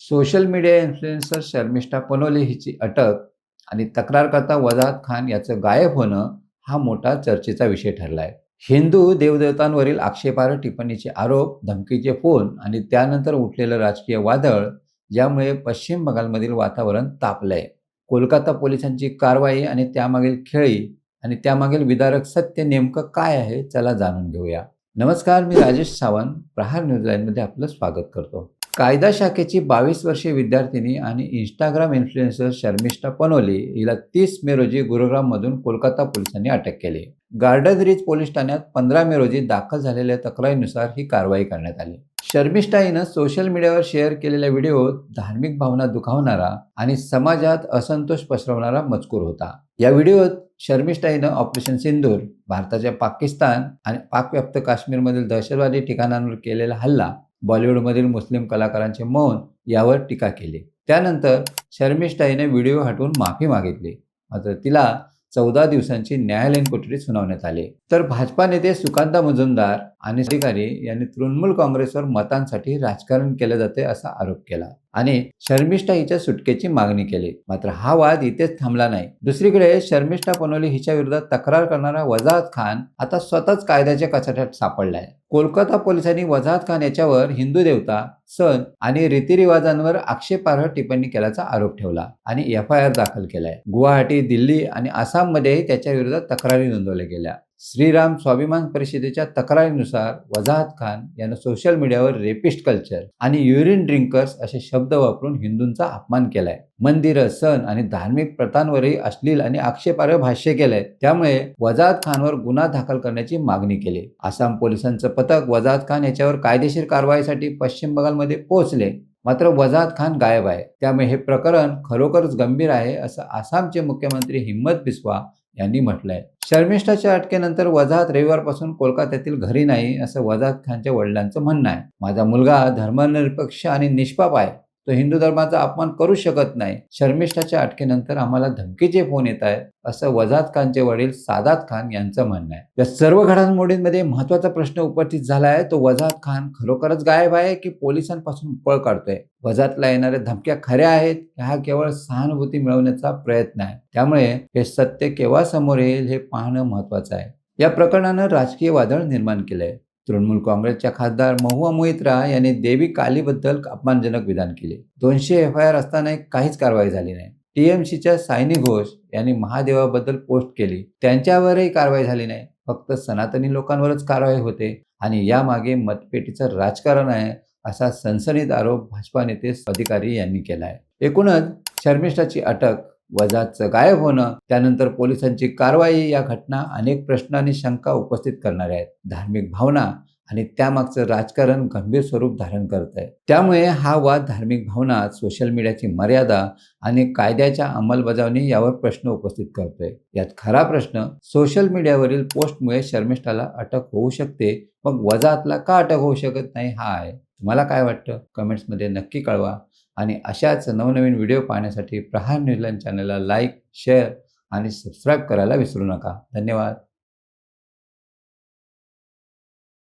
Social media influencer Sharmishtha Panoli हिची अटक आणि तक्रारकर्ता वजाहत खान याचं गायब होणं हा मोठा चर्चेचा विषय ठरला आहे हिंदू देवदेवतांवरील आक्षेपार्ह टिप्पणीचे आरोप धमकीचे फोन आणि त्यानंतर उठलेलं राजकीय वादळ ज्यामुळे पश्चिम बंगालमधील वातावरण तापलंय. कोलकाता पोलिसांची कारवाई आणि त्यामागील खेळी आणि त्यामागील विदारक सत्य नेमकं काय आहे चला जाणून घेऊया. नमस्कार मी राजेश सावंत प्रहार न्यूजलाईनमध्ये आपलं स्वागत करतो. कायदा शाखेची बावीस वर्षीय विद्यार्थिनी आणि इंस्टाग्राम इन्फ्लुएन्सर शर्मिष्ठा पनोली हिला तीस मे रोजी गुरुग्राममधून कोलकाता पोलिसांनी अटक केली. गार्डन रिज पोलीस ठाण्यात पंधरा मे रोजी दाखल झालेल्या तक्रारीनुसार ही कारवाई करण्यात आली. शर्मिष्ठा हिनं सोशल मीडियावर शेअर केलेल्या व्हिडिओत धार्मिक भावना दुखावणारा आणि समाजात असंतोष पसरवणारा मजकूर होता. या व्हिडिओत शर्मिष्ठा हिनं ऑपरेशन सिंदूर भारताच्या पाकिस्तान आणि पाकव्याप्त काश्मीरमधील दहशतवादी ठिकाणांवर केलेला हल्ला बॉलिवूडमधील मुस्लिम कलाकारांचे मौन यावर टीका केली. त्यानंतर शर्मिष्ठाईने व्हिडिओ हटवून माफी मागितली. मात्र तिला चौदा दिवसांची न्यायालयीन कोठडी सुनावण्यात आली. तर भाजपा नेते सुकांता मुजुमदार आणि अधिकारी यांनी तृणमूल काँग्रेसवर मतांसाठी राजकारण केलं जाते असा आरोप केला. आणि शर्मिष्ठा हिच्या सुटकेची मागणी केली. मात्र हा वाद इथेच थांबला नाही. दुसरीकडे शर्मिष्ठा पनोली हिच्या विरोधात तक्रार करणारा वजाहत खान आता स्वतःच कायद्याच्या कचाट्यात सापडलाय. कोलकाता पोलिसांनी वजाहत खान याच्यावर हिंदू देवता सण आणि रीतिरिवाजांवर आक्षेपार्ह टिप्पणी केल्याचा आरोप ठेवला आणि एफ आय आर दाखल केलाय. गुवाहाटी दिल्ली आणि आसाममध्येही त्याच्या विरोधात तक्रारी नोंदवल्या गेल्या. श्रीराम स्वाभिमान परिषदेच्या तक्रारीनुसार वजाहत खान यानं सोशल मीडियावर रेपिस्ट कल्चर आणि युरिन ड्रिंकर्स असे शब्द वापरून हिंदूंचा अपमान केलाय. मंदिरं सण आणि धार्मिक प्रथांवरही अश्लील आणि आक्षेपार्ह भाष्य केलंय. त्यामुळे वजाहत खानवर गुन्हा दाखल करण्याची मागणी केली. आसाम पोलिसांचं पथक वजाहत खान याच्यावर कायदेशीर कारवाईसाठी पश्चिम बंगालमध्ये पोहोचले. मात्र वजाहत खान गायब आहे. त्यामुळे हे प्रकरण खरोखरच गंभीर आहे असं आसामचे मुख्यमंत्री हिम्मत बिस्वा यांनी म्हटलंय. शर्मिष्ठाच्या अटकेनंतर वजाहत रविवारपासून कोलकात्यातील घरी नाही असं वजाहत खानच्या वडिलांचं म्हणणं आहे. माझा मुलगा धर्मनिरपेक्ष आणि निष्पाप आहे. तो हिंदू धर्माचा अपमान करू शकत नाही. शर्मिष्ठाच्या अटकेनंतर आम्हाला धमकीचे फोन येत आहेत असं वजाद खानचे वडील सादात खान यांचं म्हणणं आहे. या सर्व घडामोडींमध्ये महत्त्वाचा प्रश्न उपस्थित झाला आहे. तो वजाद खान खरोखरच गायब आहे की पोलिसांपासून पळ काढतोय? वजातला येणाऱ्या धमक्या खऱ्या आहेत? हा केवळ सहानुभूती मिळवण्याचा प्रयत्न आहे. त्यामुळे हे सत्य केव्हा समोर येईल हे पाहणं महत्वाचं आहे. या प्रकरणानं राजकीय वादळ निर्माण केलंय. तृणमूल काँग्रेसच्या खासदार महुआ मोहित्रा यांनी देवी कालीबद्दल अपमानजनक विधान केले. दोनशे एफ आय आर असतानाही काहीच कारवाई झाली नाही. टीएमसीच्या सायनी घोष यांनी महादेवाबद्दल पोस्ट केली. त्यांच्यावरही कारवाई झाली नाही. फक्त सनातनी लोकांवरच कारवाई होते आणि यामागे मतपेटीचं राजकारण आहे असा सनसनीत आरोप भाजपा नेते अधिकारी यांनी केला आहे एकूणच शर्मिष्ठाची अटक वजाचं गायब होणं त्यानंतर पोलिसांची कारवाई या घटना अनेक प्रश्न आणि शंका उपस्थित करणाऱ्या आहेत. धार्मिक भावना आणि त्यामागचं राजकारण गंभीर स्वरूप धारण करत आहे. त्यामुळे हा वाद धार्मिक भावना सोशल मीडियाची मर्यादा आणि कायद्याच्या अंमलबजावणी यावर प्रश्न उपस्थित करतोय. यात खरा प्रश्न सोशल मीडियावरील पोस्टमुळे शर्मिष्ठाला अटक होऊ शकते मग वजातला का अटक होऊ शकत नाही हा आहे. तुम्हाला काय वाटतं? कमेंट्समध्ये नक्की कळवा. आणि अशाच नवनवीन व्हिडिओ पाहण्यासाठी प्रहार न्यूजलँड चॅनलला लाईक शेअर आणि सबस्क्राईब करायला विसरू नका. धन्यवाद.